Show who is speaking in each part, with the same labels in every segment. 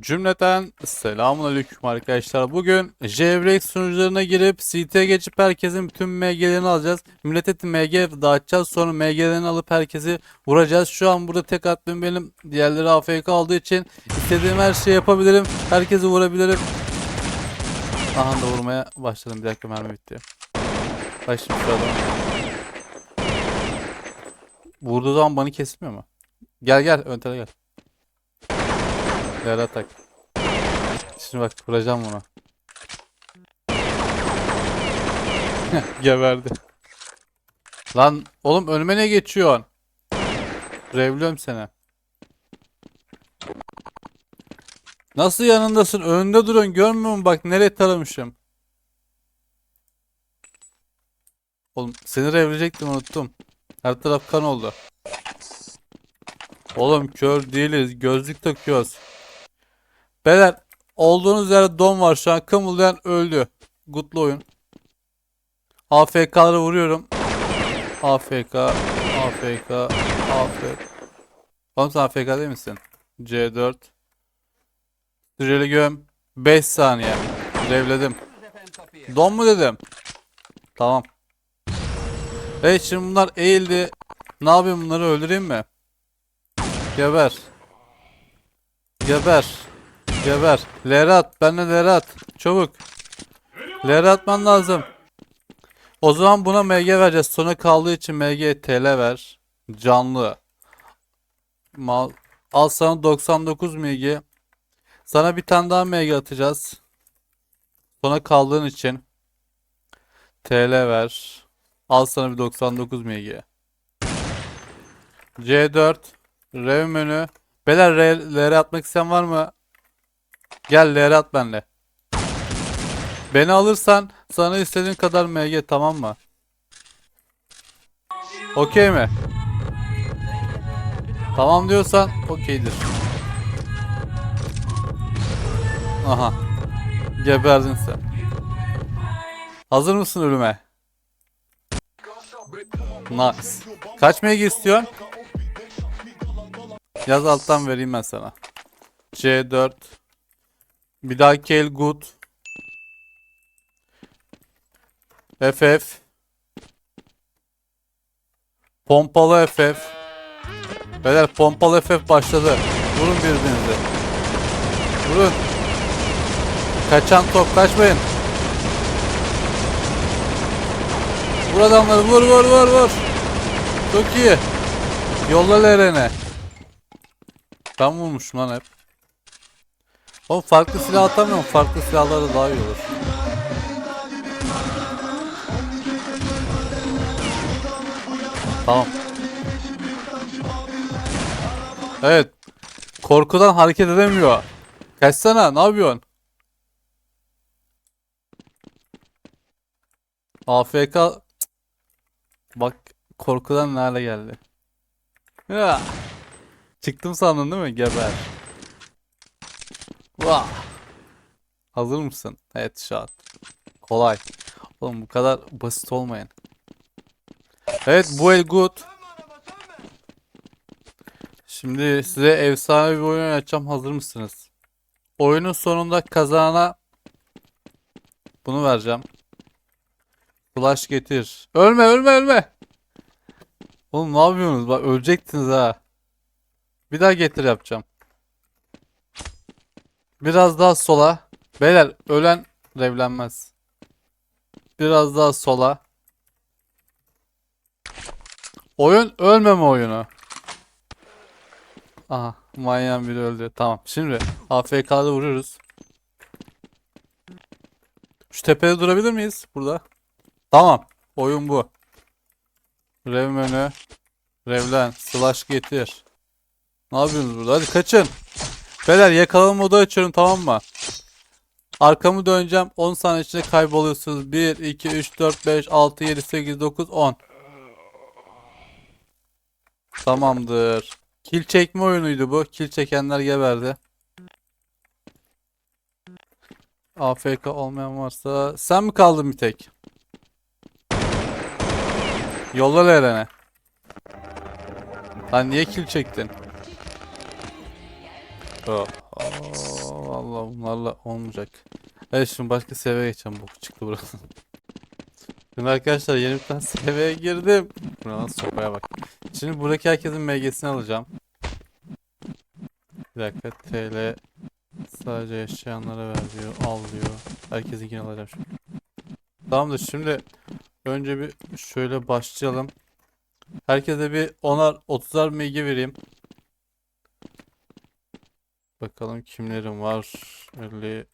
Speaker 1: Cümleten selamünaleyküm arkadaşlar. Bugün jailbreak sunucularına girip CT'ye geçip herkesin bütün MG'lerini alacağız. Millete MG dağıtacağız. Sonra MG'lerini alıp herkesi vuracağız. Şu an burada tek admin benim. Diğerleri AFK olduğu için istediğim her şeyi yapabilirim. Herkesi vurabilirim. Aha da vurmaya başladım. Bir dakika mermi bitti. Bak şimdi şu adam. Vurduğu zaman bana kesmiyor mu? Gel gel ön gel. Değerli atak. Şimdi bak vuracağım bunu. Geberdi. Lan oğlum önüme ne geçiyorsun? Revliyorum seni. Nasıl yanındasın? Önünde duruyorsun. Görmüyor musun? Bak nereye taramışım. Oğlum seni revleyecektim unuttum. Her taraf kan oldu. Oğlum kör değiliz. Gözlük takıyoruz. Beyler olduğunuz yerde don var şu an. Kımıldayan öldü. Gutlu oyun. AFK'ları vuruyorum. AFK, AFK, AFK. Oğlum sen AFK değil misin? C4. Süreli göm. 5 saniye. Revledim. Don mu dedim? Tamam. Evet şimdi bunlar eğildi. Ne yapayım bunları öldüreyim mi? Geber. Geber. Geber. Leri at. Benle leri at. Çabuk. Leri atman lazım. O zaman buna MG vereceğiz. Sona kaldığı için MG TL ver. Canlı. Mal. Al sana 99 MG. Sana bir tane daha MG atacağız. Sona kaldığın için. TL ver. Al sana bir 99 MG. C4. Rev menü. Beyler LR atmak isteyen var mı? Gel LR at benle. Beni alırsan sana istediğin kadar MG tamam mı? Okey mi? Tamam diyorsan okeydir. Aha. Geberdin sen. Hazır mısın ölüme? Nice. Kaç MG istiyorsun? Yaz alttan vereyim ben sana. C4 Bir dahaki el good FF Pompalı FF Beyler pompalı FF başladı. Vurun birbirinize. Vurun. Kaçan top kaçmayın. Vur adamları vur vur vur vur. Çok iyi. Yolla Leren'e. Ben vurmuşum lan hep. Oğlum farklı silah atamıyorum. Farklı silahları daha iyi olur. Tamam. Evet. Korkudan hareket edemiyor. Kaçsana ne yapıyorsun? AFK. Bak korkudan ne hale geldi. Ya. Çıktım sandın değil mi? Geber. Hazır mısın? Evet şart. Kolay. Oğlum bu kadar basit olmayın. Evet bu el good. Şimdi size efsane bir oyun oynatacağım. Hazır mısınız? Oyunun sonunda kazanana bunu vereceğim. Flash getir. Ölme ölme ölme. Oğlum ne yapıyorsunuz? Bak ölecektiniz ha. Bir daha getir yapacağım. Biraz daha sola. Beyler ölen revlenmez. Biraz daha sola. Oyun ölmeme oyunu. Aha manyağın biri öldü. Tamam şimdi AFK'da vuruyoruz. Şu tepede durabilir miyiz burada? Tamam. Oyun bu. Rev menü. Revlen. Slash getir. Ne yapıyorsunuz burada? Hadi kaçın. Beyler yakalama modu açıyorum tamam mı? Arkamı döneceğim. 10 saniye içinde kayboluyorsunuz. 1, 2, 3, 4, 5, 6, 7, 8, 9, 10. Tamamdır. Kill çekme oyunuydu bu. Kill çekenler geberdi. AFK olmayan varsa sen mi kaldın bir tek? Yolla Eren'e. Lan niye kill çektin? Oh. Valla bunlarla olmayacak. Evet şimdi başka seviyeye geçeceğim. Bok çıktı burası. Şimdi arkadaşlar yeni bir tane seviyeye girdim. Buranın sopaya bak. Şimdi buradaki herkesin MG'sini alacağım. Bir dakika TL sadece yaşayanlara ver diyor. Al diyor. Herkesinkini alacağım şimdi. Tamamdır şimdi önce bir şöyle başlayalım. Herkese bir 10'ar 30'ar MG vereyim. Bakalım kimlerin var. 50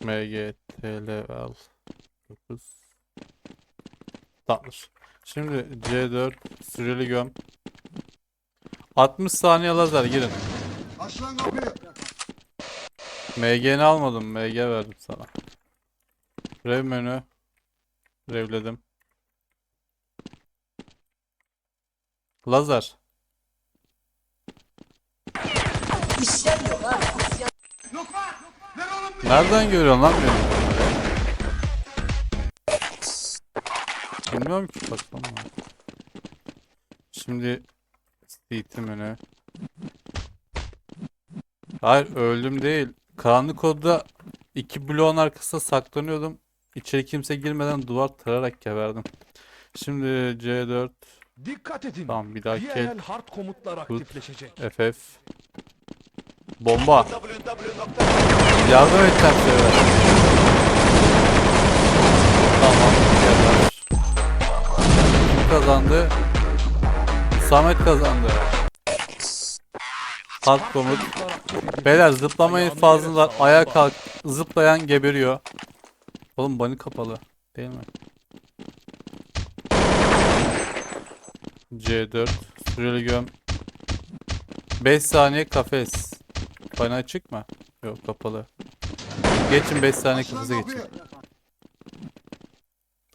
Speaker 1: MG TL al. 9 Tamamdır. Şimdi C4 süreli göm. 60 saniye lazer girin.
Speaker 2: Aç lan kapıyı.
Speaker 1: MG'ni almadım. MG verdim sana. Rev menü. Revledim. Lazer.
Speaker 2: Yok lan. Ver oğlum bir.
Speaker 1: Nereden görüyorsun lan beni? Bilmiyorum ki ya. Şimdi eğitim menü. Hayır öldüm değil. Karanlık odada iki bloğun arkasında saklanıyordum. İçeri kimse girmeden duvar tararak geberdim. Şimdi C4
Speaker 3: Dikkat edin.
Speaker 1: tamam bir daha kill
Speaker 3: DLL hard komutlar aktifleşecek.
Speaker 1: FF Bomba Yardım edeceğim size Tamam. Kim kazandı? Samet kazandı. Halk komut. Beyler zıplamayın fazlalar. Ayağa kalk. Zıplayan geberiyor. Oğlum bani kapalı. Değil mi? C4. Süreli göm. 5 saniye kafes. Bana açık mı? Yok kapalı. Geçin 5 saniye kafese geçin.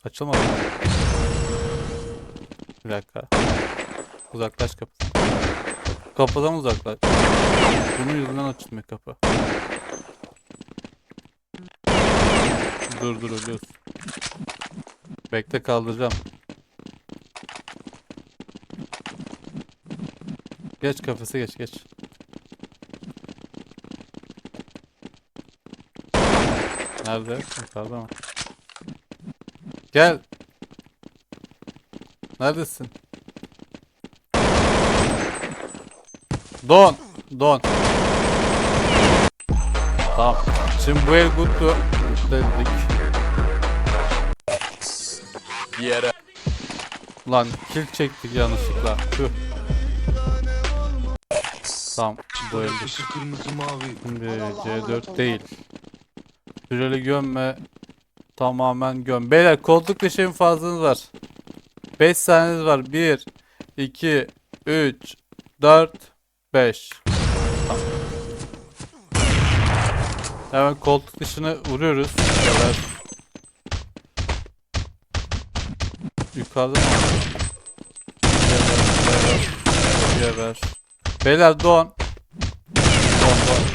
Speaker 1: Açılmadı mı? Bir dakika. Uzaklaş kapı. Kapıdan uzaklaş. Bunun yüzünden açılmıyor kapı. Dur dur ölüyorsun. Bekle kaldıracağım. Geç kafese geç geç. Nerede? Yukarıda mı? Gel. Neredesin? Don. Don. Tamam. Şimdi bu el guttu. Dedik. Lan kill çektik yanlışlıkla. Tüh. Tamam. Bu el
Speaker 3: kırmızı mavi.
Speaker 1: Şimdi
Speaker 2: Allah Allah,
Speaker 1: C4
Speaker 2: Allah.
Speaker 1: değil. Süreli gömme. Tamamen göm. Beyler koltuk dışı fazlanız var. 5 saniyeniz var. 1, 2, 3, 4, 5. Hemen koltuk dışını vuruyoruz. Geber. Yukarıda mı? Geber, geber, geber. Beyler don. Don don.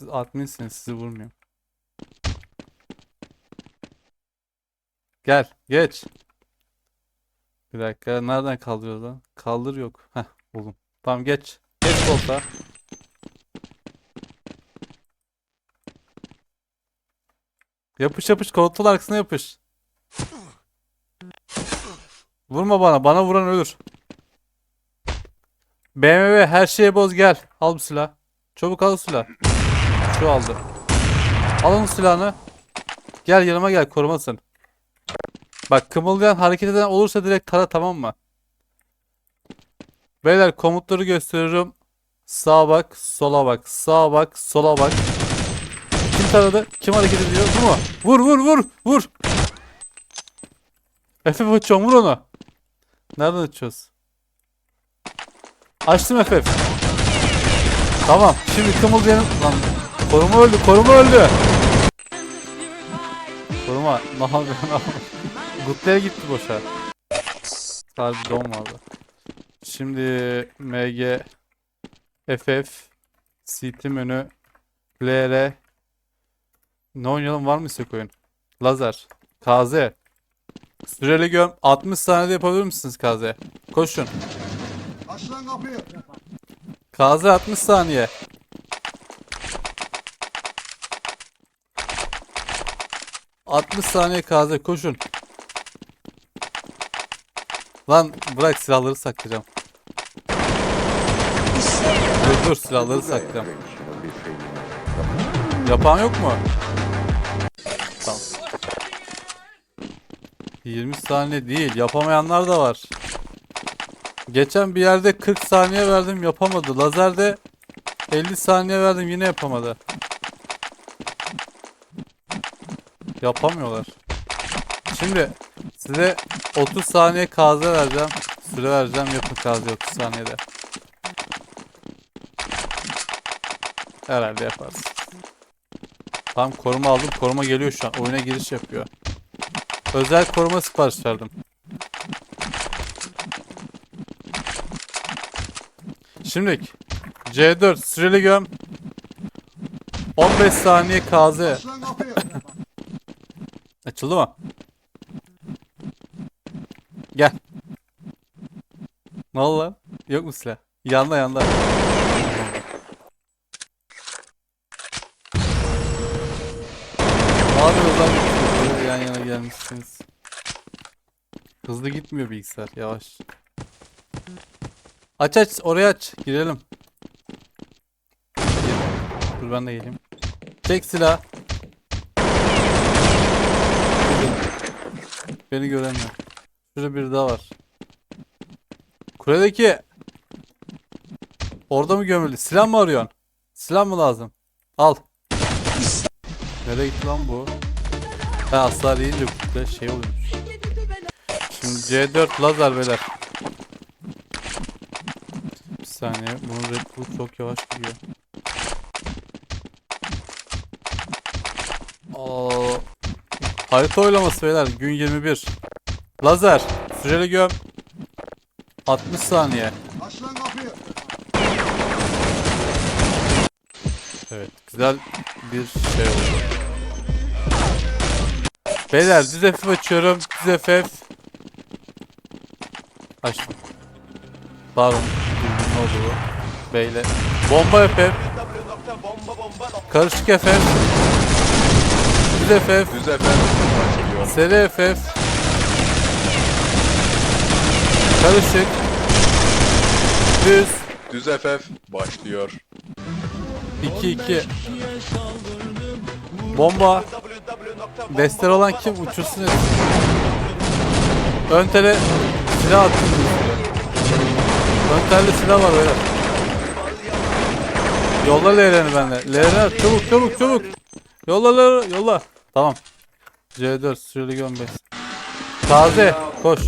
Speaker 1: Siz adminsiniz sizi vurmuyorum. Gel geç. Bir dakika nereden kaldırıyoruz lan? Kaldır yok. Heh buldum. Tamam geç. Geç koltuğa. Yapış yapış koltuğun arkasına yapış. Vurma bana. Bana vuran ölür. BMW her şeye boz gel. Al bu silah. Çabuk al silah. Şu aldı. Alın silahını. Gel yanıma gel korumasın. Bak kımıldayan hareket eden olursa direkt tara tamam mı? Beyler komutları gösteriyorum. Sağa bak, sola bak, sağa bak, sola bak. Kim taradı? Kim hareket ediyor? Bu mu? Vur vur vur vur. Efe açıyorum vur onu. Nereden açıyoruz? Açtım FF. Tamam. Şimdi kımıldayanın... Lan koruma öldü. Koruma öldü. Koruma. Ne yapıyorsun? Yapıyorsun? Gutler gitti boşa. Sadece don vardı. Şimdi MG FF CT menü LR Ne oynayalım var mı istek oyun? Lazer KZ Süreli göm 60 saniyede yapabilir misiniz KZ? Koşun
Speaker 2: Aç lan kapıyı.
Speaker 1: KZ 60 saniye 60 saniye kaze koşun. Lan bırak silahları saklayacağım. Dur dur silahları saklayacağım. Yapan yok mu? Tamam. 20 saniye değil. Yapamayanlar da var. Geçen bir yerde 40 saniye verdim yapamadı. Lazerde 50 saniye verdim yine yapamadı. Yapamıyorlar. Şimdi size 30 saniye kaze vereceğim. Süre vereceğim yapın kaze 30 saniyede. Herhalde yaparsın. Tam koruma aldım. Koruma geliyor şu an. Oyuna giriş yapıyor. Özel koruma sipariş verdim. Şimdi C4 süreli göm 15 saniye
Speaker 2: kapıyı.
Speaker 1: Açıldı mı? Gel. Lan? Yok mu silah? Yanda yanda. Abi o zaman yan yana gelmişsiniz. Hızlı gitmiyor bilgisayar yavaş. Aç aç oraya aç girelim. Gir. Dur ben de geleyim. Çek silah. Beni göremiyor. Şurada bir daha var. Kuledeki Orada mı gömüldü? Silah mı arıyorsun? Silah mı lazım? Al. Nereye gitti lan bu? Ha hasar yiyince kutuda şey oluyormuş. Şimdi C4 lazer beyler. Bir saniye. Bunun Red Bull çok yavaş gidiyor. Harita oylaması beyler. Gün 21. Lazer. Süreli göm. 60 saniye.
Speaker 2: Aç lan kapıyı.
Speaker 1: Evet, güzel bir şey oldu. Beyler düz FF açıyorum. Düz FF. Açtım. Pardon. Ne oldu bu? Beyle. Bomba FF. Karışık FF. Düz FF.
Speaker 4: Düz başlıyor.
Speaker 1: Seri FF. Karışık. Düz.
Speaker 4: Düz FF başlıyor.
Speaker 1: 2-2. Bomba. Destek olan kim? Uçursun etsin. Ön tele silah attım. Ön telde silah var beyler. Yolla L'lerini bende. L'ler çabuk çabuk çabuk. Yolla L'leri yolla. Tamam. C4 süreli gömbe. Taze koş.